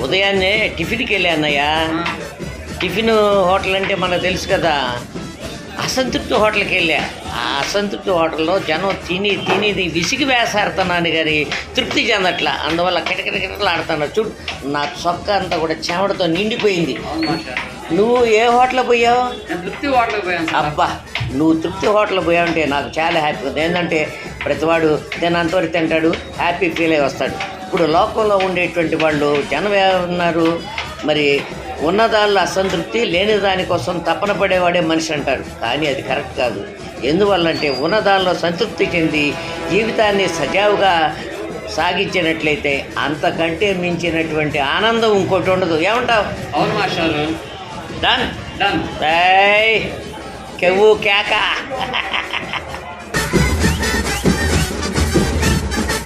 ఉదయాన్నే టిఫిన్కి వెళ్ళా అన్నయ్య. టిఫిన్ హోటల్ అంటే మనకు తెలుసు కదా. అసంతృప్తి హోటల్కి వెళ్ళా. ఆ అసంతృప్తి హోటల్లో జనం తిని తిని ఇది విసిగి వేసాడుతున్నాను కానీ తృప్తి చెందట్లా. అందువల్ల కిటకిటకిటలు ఆడుతున్నా చూడు నా చొక్క అంతా కూడా చెమటతో నిండిపోయింది. నువ్వు ఏ హోటల్ పోయావు? అబ్బా నువ్వు తృప్తి హోటల్ పోయావంటే నాకు చాలా హ్యాపీ ఉంది. ఏంటంటే ప్రతివాడు తినంతవరకు తింటాడు హ్యాపీ ఫీల్ అయి వస్తాడు. ఇప్పుడు లోకంలో ఉండేటువంటి వాళ్ళు జనం ఉన్నారు మరి ఉన్నదానిలో అసంతృప్తి లేని దానికోసం తపన పడేవాడే మనిషి అంటారు. కానీ అది కరెక్ట్ కాదు. ఎందువల్లంటే ఉన్నదానిలో సంతృప్తి చెంది జీవితాన్ని సజావుగా సాగించినట్లయితే అంతకంటే మించినటువంటి ఆనందం ఇంకోటి ఉండదు. ఏమంటావు? అవును మాస్టారు. Done done que busque acá.